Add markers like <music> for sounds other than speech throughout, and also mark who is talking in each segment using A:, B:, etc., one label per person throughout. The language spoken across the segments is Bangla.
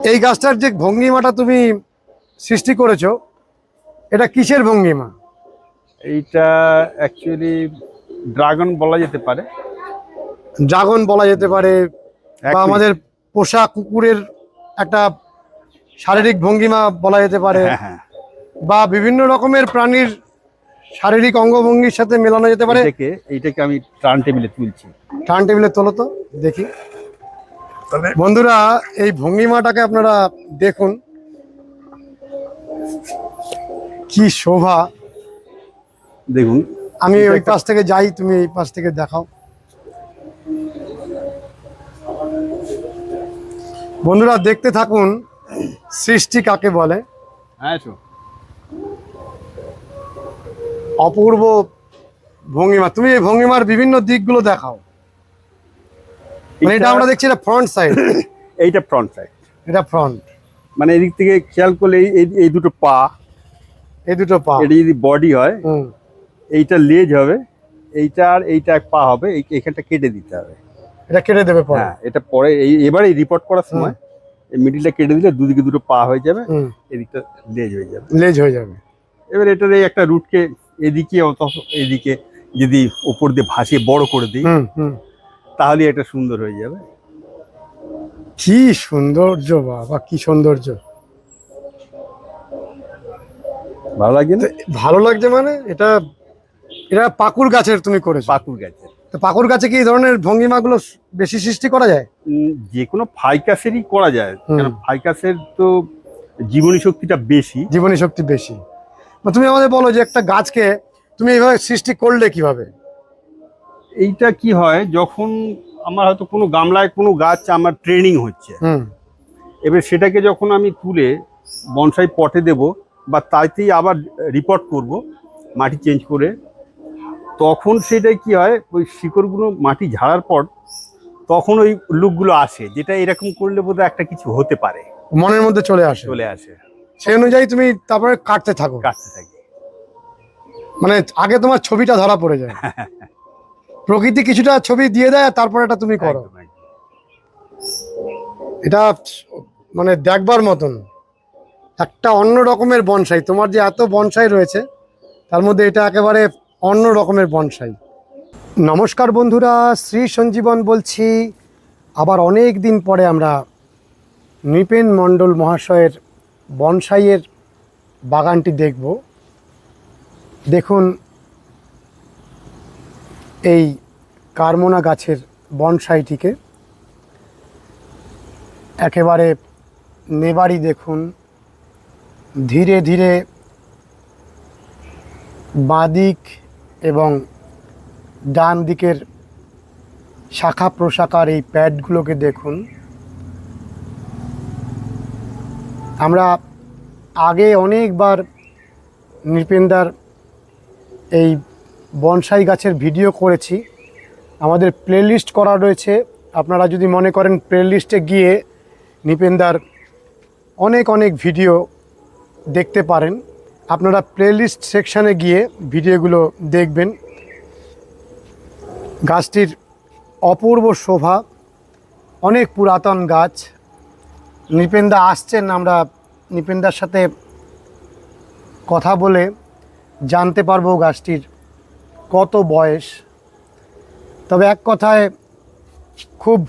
A: এই গাছটার যে ভঙ্গিমাটা তুমি সৃষ্টি করেছ এটা কিসের ভঙ্গিমা
B: এইটা অ্যাকচুয়ালি ড্রাগন বলা যেতে পারে।
A: ড্রাগন বলা যেতে পারে বা আমাদের পোষা কুকুরের একটা শারীরিক ভঙ্গিমা বলা যেতে পারে
B: হ্যাঁ হ্যাঁ।
A: বা বিভিন্ন রকমের প্রাণীর শারীরিক অঙ্গভঙ্গির সাথে মেলানো যেতে পারে।
B: এইটাকে এইটাকে আমি টার্ন টেবিলে তুলছি।
A: টার্ন টেবিলে তোলো তো দেখি। বন্ধুরা এই ভঙ্গিমাটাকে আপনারা দেখুন। কি শোভা।
B: দেখুন।
A: আমি ওই পাশ থেকে যাই তুমি এই পাশ থেকে দেখাও। বন্ধুরা দেখতে থাকুন সৃষ্টি কাকে বলে?
B: হ্যাঁ
A: অপূর্ব ভঙ্গিমা। তুমি এই ভঙ্গিমার বিভিন্ন দিকগুলো দেখাও। মানে এটা আমরা দেখছি এটা ফ্রন্ট সাইড <laughs>
B: এইটা ফ্রন্ট সাইড
A: এটা ফ্রন্ট
B: মানে এদিক থেকে খেয়াল করলে এই- এই দুটো পা।
A: এই দুটো পা।
B: এটা যদি বডি হয়
A: হুম।
B: এইটা লেজ হবে এইটা আর এইটা এক পা হবে এইখানটা কেটে দিতে হবে।
A: এটা কেটে দেবে পরে।
B: হ্যাঁ এটা পরে এই এবারে রিপোর্ট করার সময় এই মিডিলটা কেটে দিলে দুদিকে দুটো পা হয়ে যাবে
A: হুম।
B: এদিকটা লেজ হয়ে যাবে।
A: লেজ হয়ে যাবে।
B: এবার এটার এই একটা রুটকে এদিকে অত- এদিকে যদি ওপর দিয়ে ভাসিয়ে বড় করে দিই
A: হুম হুম।
B: তাহলে এটা সুন্দর হয়ে যাবে।
A: কি সৌন্দর্য বাবা কি সৌন্দর্য।
B: ভালো লাগে না?
A: ভালো লাগছে মানে এটা এটা পাকুর গাছের তুমি করেছ।
B: পাকুর গাছে
A: তো পাকুর গাছে কি এই ধরনের ভঙ্গিমাগুলো বেশি সৃষ্টি করা যায়?
B: যে কোনো ফাইকাসেরই করা যায়। কারণ ফাইকাসের তো জীবনী শক্তিটা বেশি।
A: জীবনী শক্তি বেশি। তুমি আমাদের বলো যে একটা গাছকে তুমি এইভাবে সৃষ্টি করলে কীভাবে?
B: এইটা কি হয় যখন আমার হয়তো কোনো গামলায় কোনো গাছ আমার ট্রেনিং হচ্ছে এবার সেটাকে যখন আমি তুলে বনসাই পটে দেব বা তাইতেই আবার রিপোর্ট করব মাটি চেঞ্জ করে তখন সেটাই কি হয় ওই শিকড়গুলো মাটি ঝাড়ার পর তখন ওই লুকগুলো আসে যেটা এরকম করলে বোধহয় একটা কিছু হতে পারে।
A: মনের মধ্যে চলে আসে।
B: চলে আসে।
A: সেই অনুযায়ী তুমি তারপরে কাটতে থাকো।
B: কাটতে থাকি।
A: মানে আগে তোমার ছবিটা ধরা পড়ে যায়। <laughs> প্রকৃতি কিছুটা ছবি দিয়ে দেয় তারপরে এটা তুমি করো। এটা মানে দেখবার মতন। একটা অন্য রকমের বনসাই। তোমার যে এত বনসাই রয়েছে তার মধ্যে এটা একেবারে অন্য রকমের বনসাই। নমস্কার বন্ধুরা শ্রী সঞ্জীবন বলছি। আবার অনেক দিন পরে আমরা নৃপেন মণ্ডল মহাশয়ের বনসাইয়ের বাগানটি দেখব। দেখুন এই কারমোনা গাছের বনসাইটিকে একেবারে নেবারি দেখুন, ধীরে ধীরে বাঁদিক এবং ডান দিকের শাখা প্রশাখার এই প্যাডগুলোকে দেখুন। আমরা আগে অনেকবার নৃপেন্দার এই বনসাই গাছের ভিডিও করেছি। আমাদের প্লেলিস্ট করা রয়েছে। আপনারা যদি মনে করেন প্লেলিস্টে গিয়ে নিপেন্দার অনেক অনেক ভিডিও দেখতে পারেন। আপনারা প্লেলিস্ট সেকশানে গিয়ে ভিডিওগুলো দেখবেন। গাছটির অপূর্ব শোভা, অনেক পুরাতন গাছ। নিপেন্দা আসছেন, আমরা নিপেন্দার সাথে কথা বলে জানতে পারব গাছটির কত বয়স? তবে এক কথায় খুব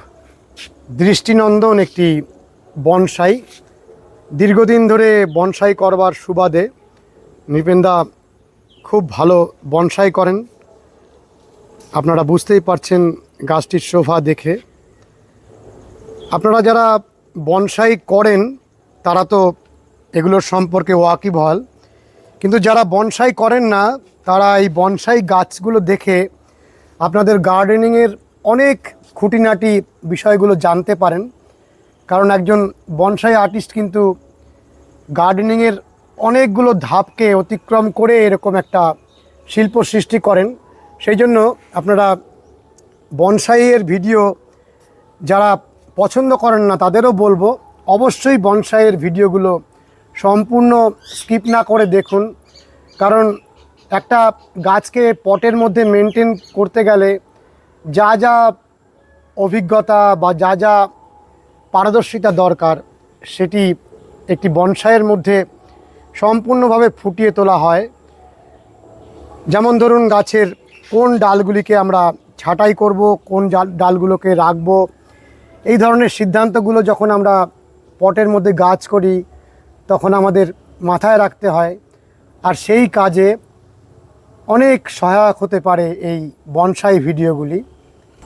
A: দৃষ্টিনন্দন একটি বনসাই। দীর্ঘদিন ধরে বনসাই করবার সুবাদে নৃপেন্দা খুব ভালো বনসাই করেন। আপনারা বুঝতেই পারছেন গাছটির শোভা দেখে। আপনারা যারা বনসাই করেন, তারা তো এগুলোর সম্পর্কে ওয়াকিবহাল। কিন্তু যারা বনসাই করেন না, তারা এই বনসাই গাছগুলো দেখে আপনাদের গার্ডেনিংয়ের অনেক খুঁটিনাটি বিষয়গুলো জানতে পারেন। কারণ একজন বনসাই আর্টিস্ট কিন্তু গার্ডেনিংয়ের অনেকগুলো ধাপকে অতিক্রম করে এরকম একটা শিল্প সৃষ্টি করেন। সেই জন্য আপনারা বনসাইয়ের ভিডিও যারা পছন্দ করেন না, তাদেরও বলব, অবশ্যই বনসাইয়ের ভিডিওগুলো সম্পূর্ণ স্কিপ না করে দেখুন। কারণ একটা গাছকে পটের মধ্যে মেনটেন করতে গেলে যা যা অভিজ্ঞতা বা যা যা পারদর্শিতা দরকার, সেটি একটি বনসাইয়ের মধ্যে সম্পূর্ণভাবে ফুটিয়ে তোলা হয়। যেমন ধরুন, গাছের কোন ডালগুলিকে আমরা ছাঁটাই করব, কোন ডালগুলোকে রাখব, এই ধরনের সিদ্ধান্তগুলো যখন আমরা পটের মধ্যে গাছ করি তখন আমাদের মাথায় রাখতে হয়। আর সেই কাজে অনেক সহায়ক হতে পারে এই বনসাই ভিডিওগুলি।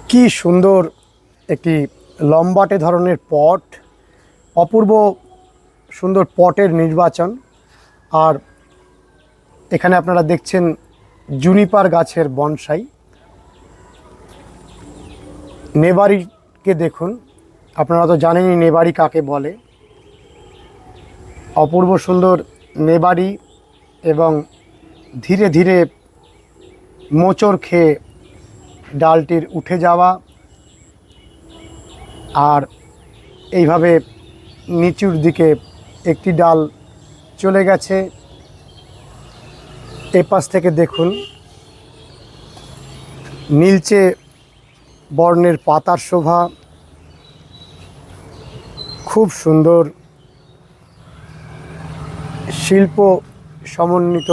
A: কি সুন্দর একটি লম্বাটে ধরনের পট, অপূর্ব সুন্দর পটের নির্বাচন। আর এখানে আপনারা দেখছেন জুনিপার গাছের বনসাই। নেবারিকে দেখুন, আপনারা তো জানেনই নেবারি কাকে বলে। অপূর্ব সুন্দর নেবারি এবং ধীরে ধীরে মোচড় খেয়ে ডালটির উঠে যাওয়া আর এইভাবে নিচুর দিকে একটি ডাল চলে গেছে। এ পাশ থেকে দেখুন, নীলচে বর্ণের পাতার শোভা, খুব সুন্দর শিল্প সমন্বিত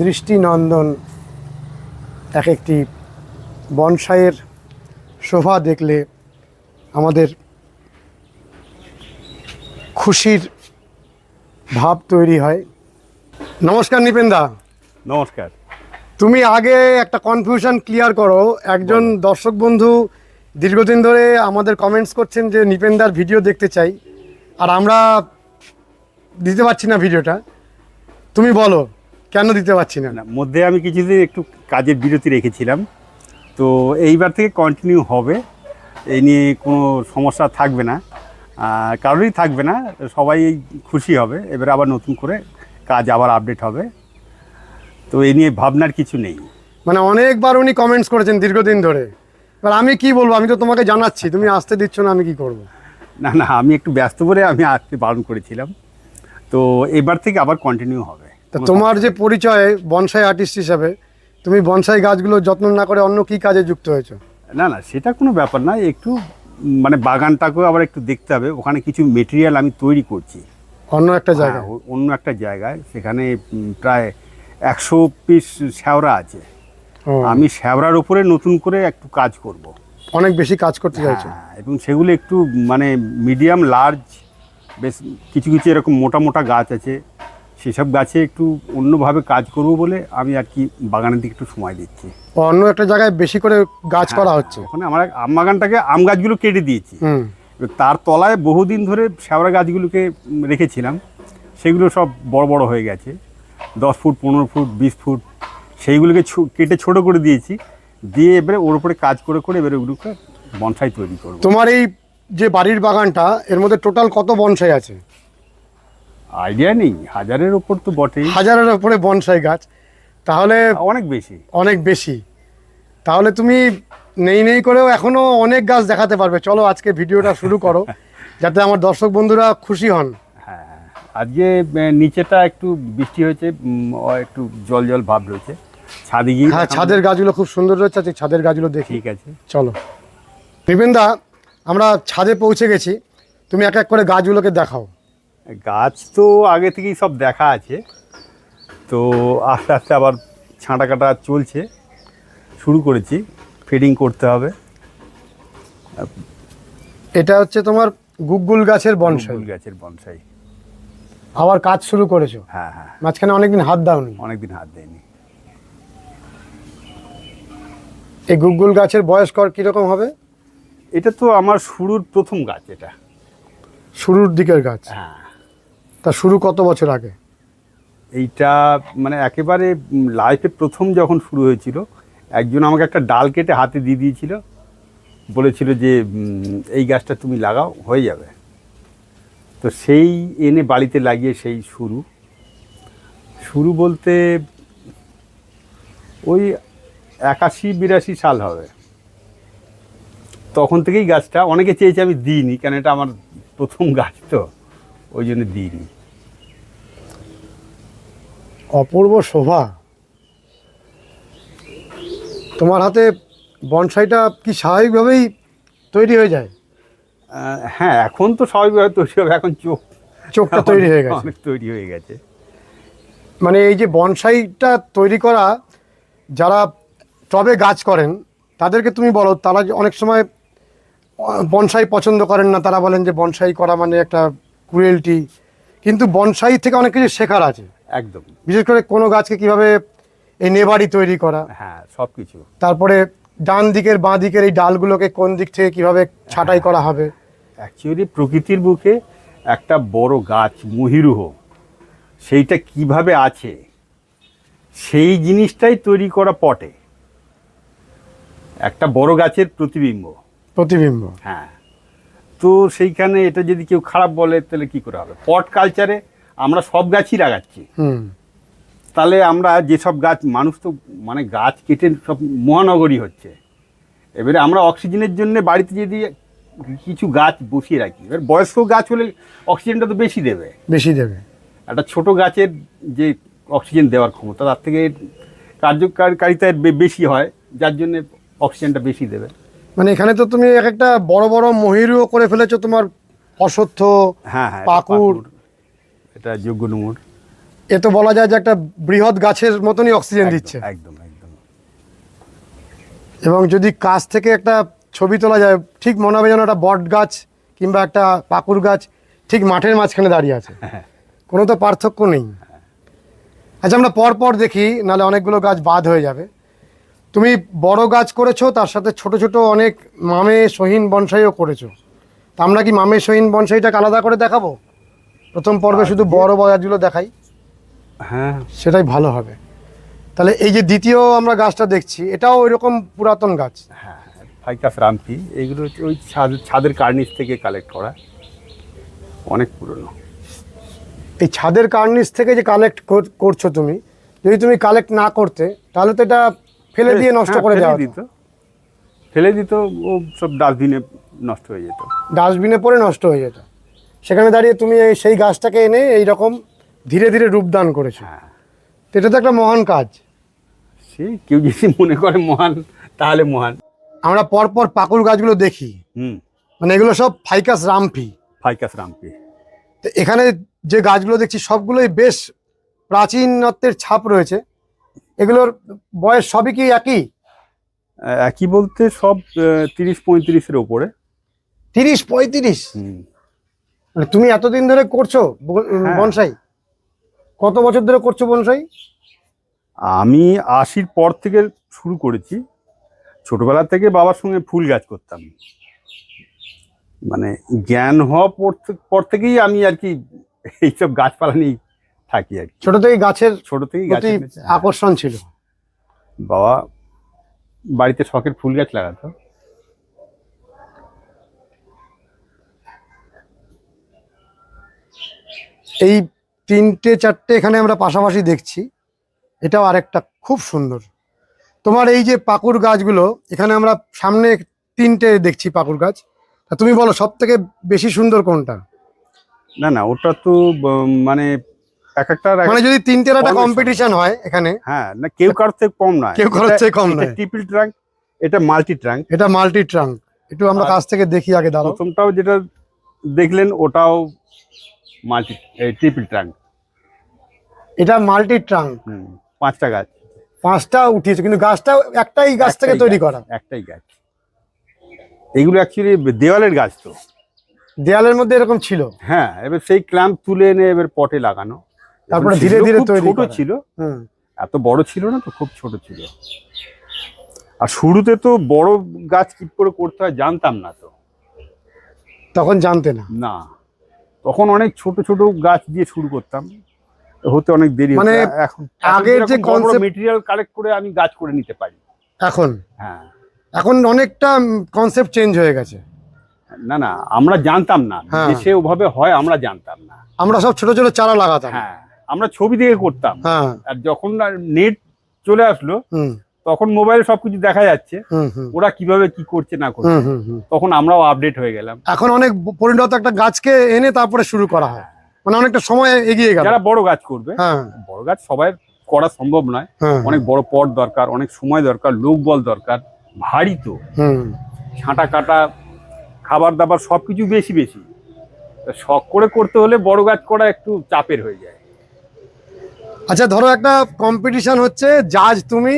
A: দৃষ্টিনন্দন এক একটি বনসাইয়ের শোভা দেখলে আমাদের খুশির ভাব তৈরি হয়। নমস্কার নিপেন্দা
B: নমস্কার।
A: তুমি আগে একটা কনফিউশন ক্লিয়ার করো। একজন দর্শক বন্ধু দীর্ঘদিন ধরে আমাদের কমেন্টস করছেন যে নিপেন্দার ভিডিও দেখতে চাই। আর আমরা দিতে পারছি না ভিডিওটা তুমি বলো কেন দিতে পারছি না?
B: না মধ্যে আমি কিছুদিন একটু কাজের বিরতি রেখেছিলাম। তো এইবার থেকে কন্টিনিউ হবে। এই নিয়ে কোনো সমস্যা থাকবে না। কারোরই থাকবে না সবাই খুশি হবে। এবার আবার নতুন করে কাজ আবার আপডেট হবে। তো এই নিয়ে ভাবনার কিছু নেই।
A: মানে অনেকবার উনি কমেন্টস করেছেন দীর্ঘদিন ধরে। এবার আমি কি বলব আমি তো তোমাকে জানাচ্ছি তুমি আসতে দিচ্ছ না আমি কি করব?
B: না না আমি একটু ব্যস্ত বলে আমি আসতে বারণ করেছিলাম। তো এবার থেকে আবার কন্টিনিউ হবে।
A: তা তোমার যে পরিচয় বনসাই আর্টিস্ট হিসাবে তুমি বনসাই গাছগুলো যত্ন না করে অন্য কি কাজে যুক্ত হয়েছো?
B: না না সেটা কোনো ব্যাপার না একটু মানে বাগানটাকেও আবার একটু দেখতে হবে ওখানে কিছু মেটেরিয়াল আমি তৈরি করছি।
A: অন্য একটা
B: হ্যাঁ, অন্য একটা জায়গায় সেখানে প্রায় একশো পিস শ্যাওরা আছে। আমি শ্যাওরার উপরে নতুন করে একটু কাজ করব।
A: অনেক বেশি কাজ করতে চাইছো?
B: হ্যাঁ, এবং সেগুলো একটু মানে মিডিয়াম লার্জ বেশ কিছু কিছু এরকম মোটা মোটা গাছ আছে। সেসব গাছে একটু অন্যভাবে কাজ করব বলে আমি আর কি বাগানের দিকে একটু সময় দিচ্ছি।
A: অন্য একটা জায়গায় বেশি করে গাছ করা হচ্ছে।
B: ওখানে আমার আম বাগানটাকে আম গাছগুলো কেটে দিয়েছি। এবার তার তলায় বহুদিন ধরে শ্যাওড়া গাছগুলোকে রেখেছিলাম। সেগুলো সব বড় বড় হয়ে গেছে। দশ ফুট পনেরো ফুট বিশ ফুট সেইগুলোকে ছো- কেটে ছোট করে দিয়েছি। দিয়ে এবারে ওর উপরে কাজ করে করে এবারে ওগুলোকে বনসাই তৈরি করব।
A: তোমার এই যে বাড়ির বাগানটা এর মধ্যে টোটাল কত বনসাই আছে?
B: আইডিয়া নেই হাজারের ওপর তো বটেই।
A: হাজারের উপরে বনসাই গাছ। তাহলে
B: অনেক বেশি।
A: অনেক বেশি। তাহলে তুমি নেই নেই করেও এখনও অনেক গাছ দেখাতে পারবে। চলো আজকে ভিডিওটা শুরু করো <laughs> যাতে আমার দর্শক বন্ধুরা খুশি হন।
B: হ্যাঁ আজকে আহ, নিচেটা একটু বৃষ্টি হয়েছে একটু জল জল ভাব রয়েছে। ছাদে গিয়ে
A: হ্যাঁ ছাদের গাছগুলো খুব সুন্দর রয়েছে আজকে ছাদের গাছগুলো দেখি।
B: ঠিক আছে।
A: চলো। বিপিনদা আমরা ছাদে পৌঁছে গেছি। তুমি এক এক করে গাছগুলোকে দেখাও।
B: গাছ তো আগে থেকেই সব দেখা আছে। তো আস্তে আস্তে আবার ছাঁটা কাটা চলছে। শুরু করেছি। ফিডিং করতে হবে।
A: এটা হচ্ছে তোমার গুগ্গুল গাছের বনসাই।
B: গাছের বনসাই।
A: আবার কাজ শুরু করেছ।
B: হ্যাঁ হ্যাঁ।
A: মাঝখানে অনেকদিন হাত দাওনি।
B: অনেকদিন হাত দেয়নি।
A: এই গুগ্গুল গাছের বয়স কর কীরকম হবে?
B: এটা তো আমার শুরুর প্রথম গাছ এটা।
A: শুরুর দিকের গাছ?
B: হ্যাঁ।
A: তা শুরু কত বছর আগে?
B: এইটা মানে একেবারে লাইফে প্রথম যখন শুরু হয়েছিল একজন আমাকে একটা ডাল কেটে হাতে দিয়ে দিয়েছিল বলেছিল যে এই গাছটা তুমি লাগাও হয়ে যাবে। তো সেই এনে বাড়িতে লাগিয়ে সেই শুরু। শুরু বলতে ওই একাশি বিরাশি সাল হবে। তখন থেকেই গাছটা অনেকে চেয়েছে আমি দিইনি কেন এটা আমার প্রথম গাছ তো ওই জন্য দিইনি।
A: অপূর্ব শোভা। তোমার হাতে বনসাইটা কি স্বাভাবিকভাবেই তৈরি হয়ে যায়?
B: হ্যাঁ এখন তো স্বাভাবিকভাবে তৈরি হবে এখন চোখ
A: চোখটা তৈরি হয়ে গেছে।
B: অনেক তৈরি হয়ে গেছে।
A: মানে এই যে বনসাইটা তৈরি করা যারা টবে গাছ করেন তাদেরকে তুমি বলো তারা যে অনেক সময় বনসাই পছন্দ করেন না তারা বলেন যে বনসাই করা মানে একটা ক্রুয়েলটি কিন্তু বনসাই থেকে অনেক কিছু শেখার আছে।
B: একদম।
A: বিশেষ করে কোনো গাছকে কীভাবে এই নেবারি তৈরি করা।
B: হ্যাঁ সব কিছু
A: তারপরে ডান দিকের বাঁ দিকের এই ডালগুলোকে কোন দিক থেকে কীভাবে ছাঁটাই করা হবে।
B: অ্যাকচুয়ালি প্রকৃতির বুকে একটা বড় গাছ মহিরুহ সেইটা কীভাবে আছে সেই জিনিসটাই তৈরি করা পটে। একটা বড় গাছের প্রতিবিম্ব।
A: প্রতিবিম্ব।
B: হ্যাঁ। তো সেইখানে এটা যদি কেউ খারাপ বলে তাহলে কি করে হবে? পট কালচারে আমরা সব গাছই লাগাচ্ছি।
A: হুম।
B: তাহলে আমরা যেসব গাছ মানুষ তো মানে গাছ কেটে সব মহানগরী হচ্ছে। এবারে আমরা অক্সিজেনের জন্য বাড়িতে যদি কিছু গাছ বসিয়ে রাখি এবার বয়স্ক গাছ হলে অক্সিজেনটা তো বেশি দেবে।
A: বেশি দেবে।
B: একটা ছোট গাছের যে অক্সিজেন দেওয়ার ক্ষমতা তার থেকে কার্যকারিতা বেশি হয় যার জন্য অক্সিজেনটা বেশি দেবে।
A: মানে এখানে তো তুমি এক একটা বড় বড় মহিরুও করে ফেলেছো তোমার অশ্বত্থ
B: হ্যাঁ হ্যাঁ
A: পাকুড়।
B: এটা যোগ্য ডুমুর
A: এ তো বলা যায় যে একটা বৃহৎ গাছের মতনই অক্সিজেন দিচ্ছে।
B: একদম একদম।
A: এবং যদি কাছ থেকে একটা ছবি তোলা যায় ঠিক মনে হবে যেন একটা বট গাছ কিংবা একটা পাকুর গাছ ঠিক মাঠের মাঝখানে দাঁড়িয়ে আছে।
B: হ্যাঁ
A: কোনো তো পার্থক্য নেই। আচ্ছা আমরা পর পর দেখি নাহলে অনেকগুলো গাছ বাদ হয়ে যাবে। তুমি বড় গাছ করেছ তার সাথে ছোট ছোট অনেক মামে সহিন বনসাইও করেছ। তা আমরা কি মামে সহিন বনসাইটাকে আলাদা করে দেখাবো? প্রথম পর্বে শুধু বড় গাছগুলো দেখাই।
B: হ্যাঁ।
A: সেটাই ভালো হবে। তাহলে এই যে দ্বিতীয় আমরা গাছটা দেখছি এটাও ওইরকম পুরাতন গাছ।
B: হ্যাঁ ফাইকাস রামপি এগুলো হচ্ছে ওই ছাদ ছাদের কার্নিস থেকে কালেক্ট করা। অনেক পুরনো।
A: এই ছাদের কার্নিস থেকে যে কালেক্ট করছ তুমি যদি তুমি কালেক্ট না করতে তাহলে তো এটা ফেলে দিয়ে নষ্ট
B: হ্যাঁ,
A: করে দেওয়া
B: দিত। ফেলে দিত ও সব ডাস্টবিনে নষ্ট হয়ে যেত।
A: ডাস্টবিনে পরে নষ্ট হয়ে যেত। সেখানে দাঁড়িয়ে তুমি এই সেই গাছটাকে এনে এই রকম ধীরে ধীরে রূপদান করেছ।
B: হ্যাঁ।
A: তো এটা তো একটা মহান কাজ।
B: সে কেউ যদি মনে করে মহান তাহলে মহান।
A: আমরা পরপর পাকুর গাছগুলো দেখি।
B: হুম।
A: মানে এগুলো সব ফাইকাস রামফি।
B: ফাইকাস রামফি।
A: তো এখানে যে গাছগুলো দেখছি সবগুলোই বেশ প্রাচীনত্বের ছাপ রয়েছে। এগুলোর বয়স সবই কি একই?
B: একই বলতে সব তিরিশ পঁয়ত্রিশের ওপরে
A: তিরিশ পঁয়ত্রিশ? মানে তুমি এতদিন ধরে করছ
B: হ্যাঁ।
A: বনসাই? কত বছর ধরে করছ বনসাই?
B: আমি আশির পর থেকে শুরু করেছি। ছোটবেলা থেকে বাবার সঙ্গে ফুল গাছ করতাম। মানে জ্ঞান হওয়া পর থেকেই আমি আর কি এইসব গাছপালা নিয়েই থাকি আর কি।
A: ছোট থেকে গাছের
B: ছোট থেকেই গাছ
A: প্রতি
B: এনেছি।
A: আকর্ষণ ছিল।
B: বাবা বাড়িতে শখের ফুল গাছ লাগাতো।
A: এই তিনটে চারটে এখানে আমরা পাশাপাশি দেখছি। এটাও আরেকটা খুব সুন্দর। তোমার এই যে পাকুর গাছগুলো এখানে আমরা সামনে তিনটে দেখছি পাকুর গাছ। তা তুমি বলো সব থেকে বেশি সুন্দর কোনটা?
B: না না ওটা তো ব- মানে এক একটা
A: মানে যদি তিনটের একটা কম্পিটিশন হয় এখানে
B: হ্যাঁ না কেউ কারোর থেকে কম নয়।
A: কেউ কারোর থেকে কম নয়।
B: ট্রিপল ট্রাঙ্ক এটা মাল্টি ট্রাঙ্ক
A: এটা মাল্টি ট্রাঙ্ক একটু আমরা কাছ থেকে দেখি আগে দাঁড়াও।
B: প্রথমটাও যেটা দেখলেন ওটাও মাল্টি ট্রিপল ট্রাঙ্ক
A: এটা মাল্টি ট্রাঙ্ক
B: পাঁচটা গাছ।
A: পাঁচটা উঠিয়েছে কিন্তু গাছটা একটাই গাছ থেকে তৈরি করা।
B: একটাই গাছ। এগুলো অ্যাকচুয়ালি দেওয়ালের গাছ তো।
A: দেয়ালের মধ্যে এরকম ছিল।
B: হ্যাঁ এবার সেই ক্ল্যাম্প তুলে এনে এবার পটে লাগানো।
A: তারপরে ধীরে ধীরে তৈরি
B: ছোট ছিল। এত বড় ছিল না তো খুব ছোট ছিল। আর শুরুতে তো বড় গাছ কি করে করতে হয় জানতাম না তো।
A: তখন জানতে না।
B: না। তখন অনেক ছোট ছোট গাছ দিয়ে শুরু করতাম। হতে অনেক দেরি
A: মানে
B: এখন
A: আগের যে concept-
B: মেটেরিয়াল কালেক্ট করে আমি গাছ করে নিতে পারি।
A: এখন?
B: হ্যাঁ।
A: এখন অনেকটা কনসেপ্ট চেঞ্জ হয়ে গেছে।
B: না না আমরা জানতাম না।
A: হ্যাঁ।
B: দেশে ওভাবে হয় আমরা জানতাম না।
A: আমরা সব ছোট ছোট চারা লাগাতাম।
B: হ্যাঁ। আমরা ছবি দেখে করতাম।
A: হ্যাঁ।
B: আর যখন নেট চলে আসলো তখন মোবাইলে সবকিছু দেখা যাচ্ছে। ওরা কীভাবে কি করছে না করছে। তখন আমরাও আপডেট হয়ে গেলাম।
A: এখন অনেক পরিণত একটা গাছকে এনে তারপরে শুরু করা হয়। মানে অনেকটা সময় এগিয়ে গেল।
B: যারা বড় গাছ করবে
A: হ্যাঁ।
B: বড় গাছ সবাই করা সম্ভব নয়।
A: হ্যাঁ।
B: অনেক বড় পট দরকার অনেক সময় দরকার লোক বল দরকার ভারী তো। ছাঁটা কাটা খাবার দাবার সবকিছু বেশি বেশি। শখ করে করতে হলে বড় গাছ করা একটু চাপের হয়ে যায়।
A: আচ্ছা ধরো একটা কম্পিটিশন হচ্ছে জাজ তুমি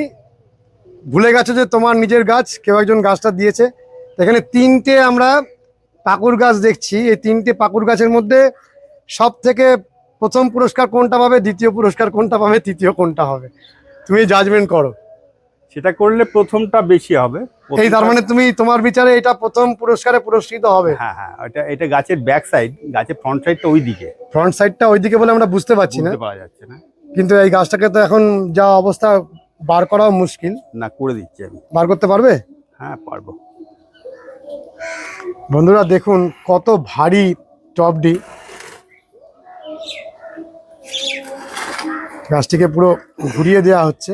A: ভুলে গেছো যে তোমার নিজের গাছ কেউ একজন গাছটা দিয়েছে। এখানে তিনটে আমরা পাকুর গাছ দেখছি। এই তিনটে পাকুর গাছের মধ্যে সব থেকে প্রথম পুরস্কার কোনটা পাবে দ্বিতীয় পুরস্কার কোনটা পাবে তৃতীয় কোনটা হবে? তুমি জাজমেন্ট করো।
B: সেটা করলে প্রথমটা বেশি হবে।
A: এই তার মানে তুমি তোমার বিচারে এটা প্রথম পুরস্কারে পুরস্কৃত হবে।
B: হ্যাঁ হ্যাঁ এটা এটা গাছের ব্যাক সাইড গাছের ফ্রন্ট সাইডটা ওই দিকে
A: ফ্রন্ট সাইডটা ওইদিকে বলে আমরা বুঝতে পারছি না।
B: পারা যাচ্ছে না।
A: কিন্তু এই গাছটাকে তো এখন যা অবস্থা বার করাও মুশকিল।
B: না করে দিচ্ছি আমি।
A: বার করতে পারবে?
B: হ্যাঁ পারব।
A: বন্ধুরা দেখুন কত ভারী টপডি গাছটিকে পুরো ঘুরিয়ে দেওয়া হচ্ছে।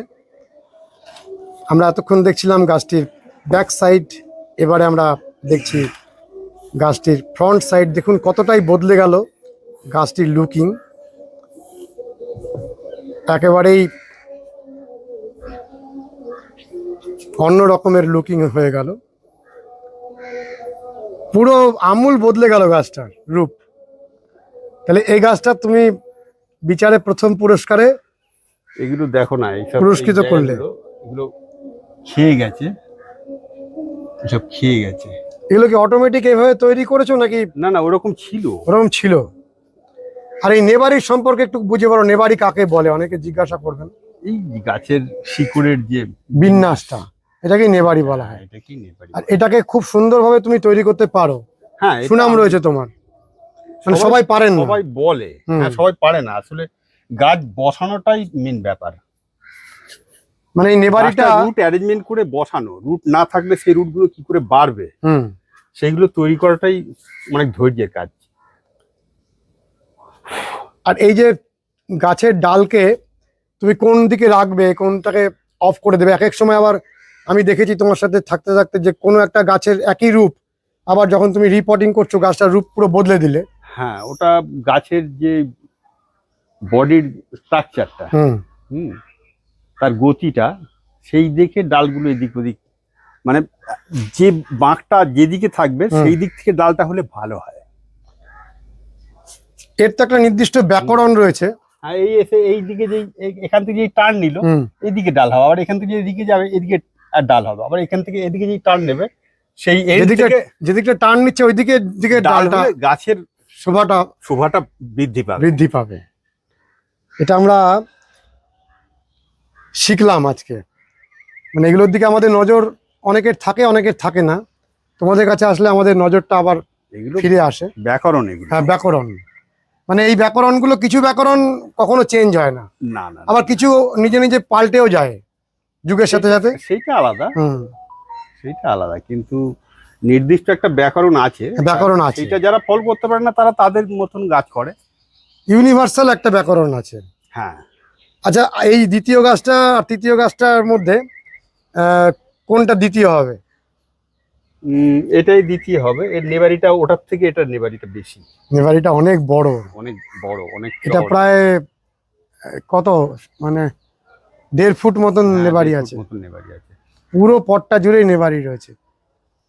A: আমরা এতক্ষণ দেখছিলাম গাছটির ব্যাক সাইড এবারে আমরা দেখছি গাছটির ফ্রন্ট সাইড। দেখুন কতটাই বদলে গেল গাছটির লুকিং। একেবারেই অন্য রকমের লুকিং হয়ে গেল। পুরো আমূল বদলে গেল গাছটার রূপ। তাহলে এই গাছটা তুমি বিচারে প্রথম পুরস্কারে
B: এগুলো দেখো না এইসব
A: পুরস্কৃত করলে।
B: এগুলো খেয়ে গেছে। এসব খেয়ে গেছে।
A: এগুলো কি অটোমেটিক এভাবে তৈরি করেছ নাকি
B: না না ওরকম ছিল।
A: ওরকম ছিল? আর এই নেবারির সম্পর্কে একটু বুঝে পারো নেবারি কাকে বলে? অনেকে জিজ্ঞাসা করবেন।
B: এই গাছের শিকড়ের যে
A: বিন্যাসটা এটাকে নেবারি বলা
B: হ্যাঁ।
A: হয়
B: এটা কি নেপারি
A: আর এটাকে খুব সুন্দরভাবে তুমি তৈরি করতে পারো।
B: হ্যাঁ
A: সুনাম রয়েছে তোমার। মানে
B: সবাই-
A: সবাই পারেন না।
B: সবাই বলে। হ্যাঁ সবাই পারে না। আসলে গাছ বসানোটাই মেন ব্যাপার।
A: মানে এই নেবারিটা
B: রুট অ্যারেঞ্জমেন্ট করে বসানো। রুট না থাকলে সেই রুটগুলো কি করে বাড়বে?
A: হুম।
B: সেইগুলো তৈরি করাটাই অনেক ধৈর্যের কাজ।
A: আর এই যে গাছের ডালকে তুমি কোন দিকে রাখবে কোনটাকে অফ করে দেবে? এক এক সময় আবার আমি দেখেছি তোমার সাথে থাকতে থাকতে যে কোনো একটা গাছের একই রূপ আবার যখন তুমি রিপোর্টিং করছ গাছটার রূপ পুরো বদলে দিলে।
B: হ্যাঁ ওটা গাছের যে বডির স্ট্রাকচারটা
A: হুম।
B: হুম তার গতিটা সেই দেখে ডালগুলো এদিক ওদিক মানে যে বাঁকটা যেদিকে থাকবে সেই দিক থেকে ডালটা হলে ভালো হয়।
A: এর তো একটা নির্দিষ্ট ব্যাকরণ রয়েছে।
B: আর এই এসে এই দিকে যে এখান থেকে যেই টার্ন নিল এদিকে ডাল হবে। আবার এখান থেকে এদিকে যাবে এদিকে আর ডাল হবে। আবার এখান থেকে এদিকে যেই টার্ন নেবে সেই end
A: যেদিকে টার্ন নিচ্ছে ওইদিকে দিকে ডালটা
B: গাছের
A: শোভাটা
B: শোভাটা বৃদ্ধি পাবে।
A: বৃদ্ধি পাবে। এটা আমরা শিখলাম আজকে। মানে এগুলোর দিকে আমাদের নজর অনেকের থাকে অনেকের থাকে না। তোমাদের কাছে আসলে আমাদের নজরটা আবার
B: এগুলো
A: ফিরে আসে।
B: ব্যাকরণ এগুলো।
A: হ্যাঁ ব্যাকরণ। মানে এই ব্যাকরণগুলো কিছু ব্যাকরণ কখনো চেঞ্জ হয় না।
B: না না
A: আবার কিছু নিজে নিজে পাল্টেও যায় যুগের সাথে সাথে।
B: সেইটা আলাদা।
A: হুম।
B: সেইটা আলাদা কিন্তু নির্দিষ্ট একটা ব্যাকরণ আছে।
A: ব্যাকরণ আছে।
B: এটা যারা ফল করতে পারে না তারা তাদের মতন গাছ করে।
A: ইউনিভার্সাল একটা ব্যাকরণ আছে।
B: হ্যাঁ।
A: আচ্ছা এই দ্বিতীয় গাছটা আর তৃতীয় গাছটার মধ্যে কোনটা দ্বিতীয় হবে?
B: এটাই দ্বিতীয় হবে। এর নেবারিটা ওটার থেকে এটার নেবারিটা বেশি।
A: নেভারিটা অনেক বড়।
B: অনেক বড় অনেক
A: এটা প্রায় কত? মানে দেড় ফুট মতন
B: হ্যাঁ,
A: নেবারি আছে।
B: মতন নেবারি আছে।
A: পুরো পটটা জুড়েই নেবারি রয়েছে।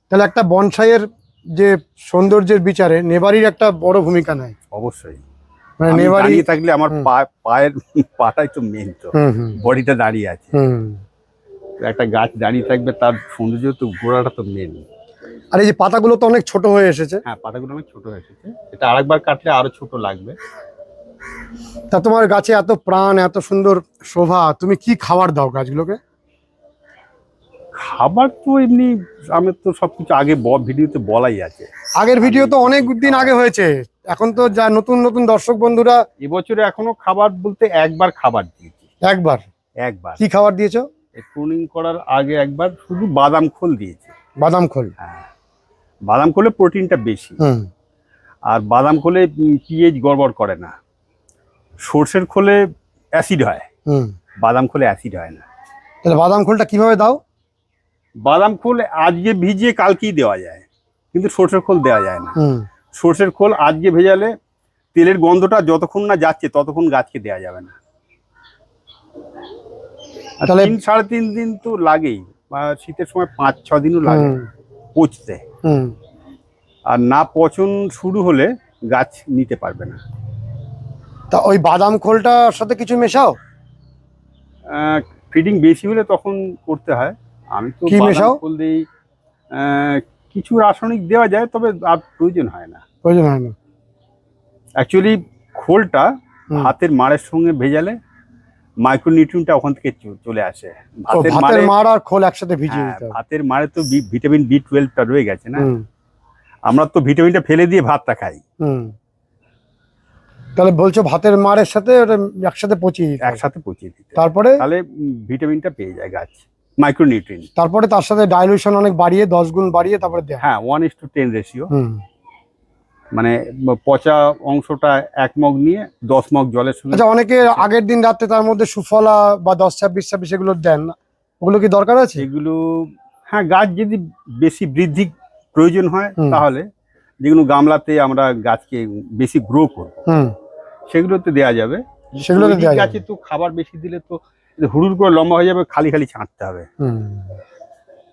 A: তাহলে একটা বনসাইয়ের যে সৌন্দর্যের বিচারে নেবারির একটা বড় ভূমিকা নেয়।
B: অবশ্যই।
A: মানে নেবারি
B: থাকলে আমার পা- পায়ের <laughs> পাটাই তো মেন তো। বডিটা দাঁড়িয়ে আছে। একটা গাছ দাঁড়িয়ে থাকবে তার সৌন্দর্য তো গোড়াটা তো মেন
A: আর এই যে পাতাগুলো তো অনেক ছোট হয়ে এসেছে।
B: হ্যাঁ পাতাগুলো অনেক ছোট হয়ে এসেছে। এটা আরেকবার কাটলে আরও ছোট লাগবে।
A: তা তোমার গাছে এত প্রাণ এত সুন্দর শোভা তুমি কি খাবার দাও গাছগুলোকে?
B: খাবার তো এমনি আমি তো সবকিছু আগে ভিডিওতে বলাই আছে।
A: আগের ভিডিও তো অনেক দিন আগে হয়েছে। এখন তো যা নতুন নতুন দর্শক বন্ধুরা
B: এবছরে এখনও খাবার বলতে একবার খাবার দিয়েছি।
A: একবার?
B: একবার।
A: কি খাবার দিয়েছ?
B: প্রুনিং করার আগে একবার শুধু বাদাম খোল দিয়েছি।
A: বাদাম খোল।
B: হ্যাঁ। বাদাম খোলে প্রোটিনটা বেশি। আর বাদাম খোলে পিএইচ গড়বড় করে না। সর্ষের খোলে অ্যাসিড হয়। বাদাম খোলে অ্যাসিড হয় না।
A: তাহলে বাদাম খোলটা কীভাবে দাও?
B: বাদাম খোল আজকে ভিজিয়ে কালকেই দেওয়া যায়। কিন্তু সর্ষের খোল দেওয়া যায় না। সর্ষের খোল আজকে ভেজালে তেলের গন্ধটা যতক্ষণ না যাচ্ছে ততক্ষণ গাছকে দেওয়া যাবে না।
A: তাহলে-
B: তিন সাড়ে তিন দিন তো লাগেই। শীতের সময় পাঁচ ছ দিনও লাগে। পচতে। আর না পচন শুরু হলে গাছ নিতে পারবে না।
A: তা ওই বাদাম খোলটার সাথে কিছু মেশাও?
B: ফিডিং বেশি হলে তখন করতে হয়। আমি তো
A: কি মেশাও?
B: খোল দিই। কিছু রাসায়নিক দেওয়া যায় তবে আর প্রয়োজন হয় না।
A: প্রয়োজন হয় না।
B: অ্যাকচুয়ালি খোলটা হাতের মাড়ের সঙ্গে ভেজালে মাইক্রোনিউট্রিনটা ওখান থেকে চলে আসে। ভাতের
A: ভাতের
B: মাড়ে
A: মার আর খোল একসাথে ভিজিয়ে
B: হ্যাঁ,
A: দিতে হবে।
B: ভাতের মাড়ে তো ভিটামিন বি টুয়েলভটা রয়ে গেছে না? আমরা তো ভিটামিনটা ফেলে দিয়ে ভাতটা খাই।
A: হুম। তাহলে বলছো ভাতের মারের সাথে ওটা একসাথে পচিয়ে দিতে
B: একসাথে পচিয়ে দিতে
A: তারপরে?
B: তাহলে ভিটামিনটা পেয়ে যায় গাছ মাইক্রোনিউট্রিন
A: তারপরে তার সাথে ডাইলুশন অনেক বাড়িয়ে দশ গুণ বাড়িয়ে তারপরে
B: হ্যাঁ one is to ten ratio মানে পচা অংশটা এক মগ নিয়ে দশ মগ জলের সঙ্গে
A: আচ্ছা অনেকে আগের দিন রাত্রে তার মধ্যে সুফলা বা দশ ছাব্বিশ ছাব্বিশ এগুলো দেন। ওগুলো কি দরকার আছে?
B: এগুলো হ্যাঁ গাছ যদি বেশি বৃদ্ধি প্রয়োজন হয় তাহলে যেগুলো গামলাতে আমরা গাছকে বেশি গ্রো করব। সেগুলোতে দেওয়া যাবে। গাছে তো খাবার বেশি দিলে তো হুড়ুর করে লম্বা হয়ে যাবে খালি খালি ছাঁটতে হবে।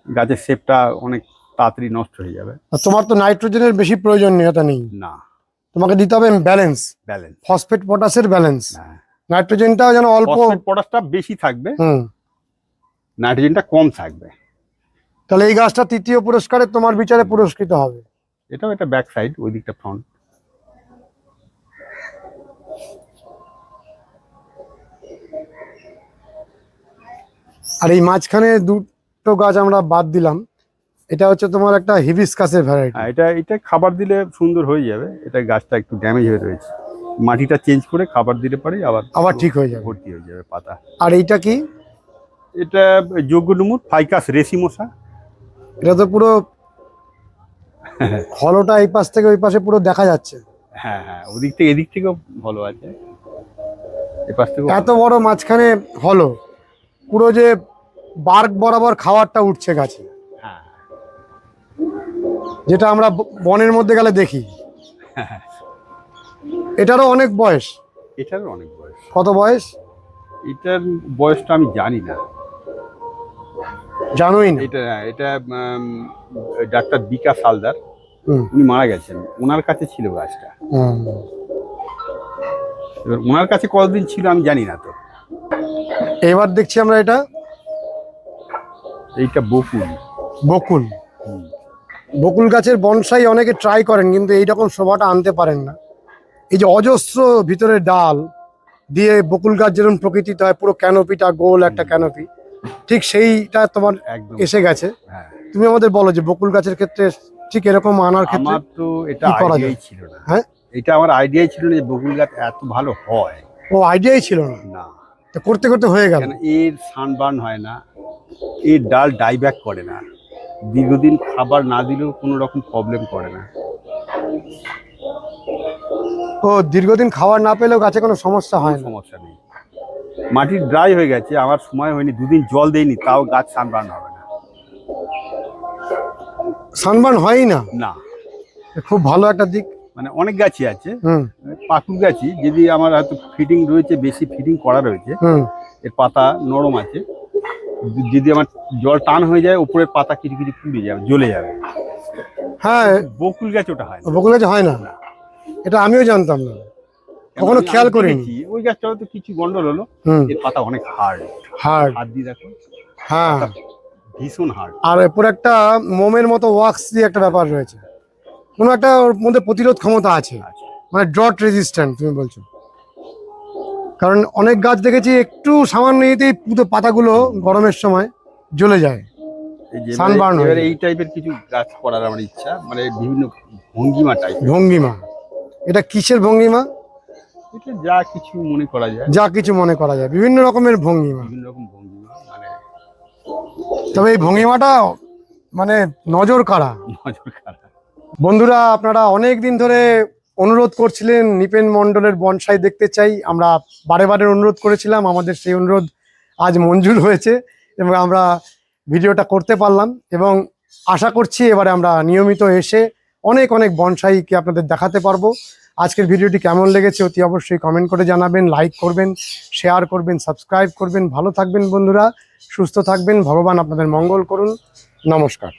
B: গাছের শেপটা অনেক তাড়াতাড়ি নষ্ট হয়ে যাবে।
A: তোমার তো নাইট্রোজেনের বেশি প্রয়োজনীয়তা নেই
B: না।
A: তোমাকে দিতে হবে ব্যালেন্স।
B: ব্যালেন্স।
A: ফসফেট পটাশের ব্যালেন্স।
B: হ্যাঁ।
A: নাইট্রোজেনটাও যেন অল্প
B: পটাশটা বেশি থাকবে।
A: হুম।
B: নাইট্রোজেনটা কম থাকবে।
A: তাহলে এই গাছটা তৃতীয় পুরস্কারে তোমার বিচারে পুরস্কৃত হবে।
B: এটাও একটা ব্যাক সাইড ওই দিকটা ফ্রন্ট
A: আর এই মাঝখানে দুটো গাছ আমরা বাদ দিলাম। এটা হচ্ছে তোমার একটা হিবিসকাসের ভ্যারাইটি
B: এটা এটা খাবার দিলে সুন্দর হয়ে যাবে। এটা গাছটা একটু ড্যামেজ হয়ে রয়েছে। মাটিটা চেঞ্জ করে খাবার দিলে পরে আবার
A: আবার ঠিক হয়ে যাবে।
B: ভর্তি হয়ে যাবে পাতা।
A: আর এইটা কি?
B: এটা যোগ্য ডুমুর ফাইকাস রেসিমোসা
A: এটা তো পুরো <laughs> হলোটা এই পাশ থেকে ওই পাশে পুরো দেখা যাচ্ছে।
B: হ্যাঁ হ্যাঁ ওদিক থেকে এদিক থেকেও ভালো আছে। এ পাশ থেকে
A: এত বড় মাঝখানে হলো। পুরো যে বার্ক বরাবর খাবারটা উঠছে গাছে। যেটা আমরা বনের মধ্যে গেলে দেখি। এটারও অনেক বয়স।
B: এটারও অনেক বয়স।
A: কত বয়স?
B: এটার বয়সটা আমি জানি না।
A: জানোই না।
B: এটা এটা ডাক্তার বিকাশ হালদার উনি মারা গেছেন। ওনার কাছে ছিল গাছটা। এবার ওনার কাছে কতদিন ছিল আমি জানি না তো।
A: এবার দেখছি আমরা এটা।
B: এইটা বকুল।
A: বকুল।
B: হুম।
A: বকুল গাছের বনসাই অনেকে ট্রাই করেন কিন্তু এইরকম শোভাটা আনতে পারেন না। এই যে অজস্র ভিতরে ডাল দিয়ে বকুল গাছ যেরকম প্রকৃতিতে হয় পুরো ক্যানোপিটা গোল একটা ক্যানোপি ঠিক সেইটা তোমার এসে গেছে।
B: হ্যাঁ।
A: তুমি আমাদের বলো যে বকুল গাছের ক্ষেত্রে ঠিক এরকম আনার ক্ষেত্রে
B: আমার তো এটা আইডিয়াই ছিল না।
A: হ্যাঁ?
B: এটা আমার আইডিয়াই ছিল না যে বকুল গাছ এত ভালো হয়।
A: ও আইডিয়াই ছিল না?
B: না।
A: তো করতে করতে হয়ে গেল।
B: এর সানবার্ন হয় না এর ডাল ডাইব্যাক করে না। দীর্ঘদিন খাবার না দিলেও কোনো রকম প্রবলেম করে না।
A: ও দীর্ঘদিন খাবার না পেলেও গাছে কোনো সমস্যা হয় না?
B: সমস্যা নেই। মাটি ড্রাই হয়ে গেছে আমার সময় হয়নি দুদিন জল দেয়নি তাও গাছ সানবার্ন হবে না।
A: সানবার্ন হয়ই না?
B: না।
A: খুব ভালো একটা দিক।
B: মানে অনেক গাছই আছে পাকুর গাছই যদি আমার হয়তো ফিটিং রয়েছে বেশি ফিটিং করা রয়েছে এর পাতা নরম আছে যদি- আমার জল টান হয়ে যায় উপরের পাতা কিছু পুড়ে যাবে জ্বলে যাবে।
A: হ্যাঁ।
B: বকুল গাছ ওটা হয় না।
A: বকুল গাছ হয় না। এটা আমিও জানতাম না। কখনো
B: আমি
A: খেয়াল করিনি।
B: দেখেছি, ওই গাছটা তো কিছু গন্ডল হলো।
A: হুম।
B: এর পাতা অনেক হার্ড।
A: হার্ড।
B: হাত দিয়ে দেখো।
A: হ্যাঁ।
B: ভীষণ হার্ড।
A: আর এরপর একটা মোমের মতো ওয়াক্স দিয়ে একটা ব্যাপার রয়েছে। কোনো একটা ওর মধ্যে প্রতিরোধ ক্ষমতা আছে।
B: আছে।
A: মানে ড্রট রেজিস্ট্যান্ট তুমি বলছো। কারণ অনেক গাছ দেখেছি একটু সামান্য ইয়েতেই পুরো পাতাগুলো গরমের সময় জ্বলে যায়।
B: এবারে এই টাইপের কিছু গাছ করার আমার ইচ্ছা মানে বিভিন্ন ভঙ্গিমা টাইপ
A: ভঙ্গিমা। এটা কিসের ভঙ্গিমা?
B: এটা যা কিছু মনে করা যায়।
A: যা কিছু মনে করা যায় বিভিন্ন রকমের ভঙ্গিমা।
B: বিভিন্ন রকম ভঙ্গিমা মানে
A: তবে এই ভঙ্গিমাটা মানে নজর কাড়া
B: নজর কাড়া
A: বন্ধুরা আপনারা অনেক দিন ধরে অনুরোধ করছিলেন নিপেন মণ্ডলের বনসাই দেখতে চাই। আমরা বারে বারে অনুরোধ করেছিলাম, আমাদের সেই অনুরোধ আজ মঞ্জুর হয়েছে এবং আমরা ভিডিওটা করতে পারলাম এবং আশা করছি এবারে আমরা নিয়মিত এসে অনেক অনেক বনসাইকে আপনাদের দেখাতে পারব। আজকের ভিডিওটি কেমন লেগেছে অতি অবশ্যই কমেন্ট করে জানাবেন লাইক করবেন শেয়ার করবেন সাবস্ক্রাইব করবেন। ভালো থাকবেন বন্ধুরা, সুস্থ থাকবেন, ভগবান আপনাদের মঙ্গল করুন। নমস্কার।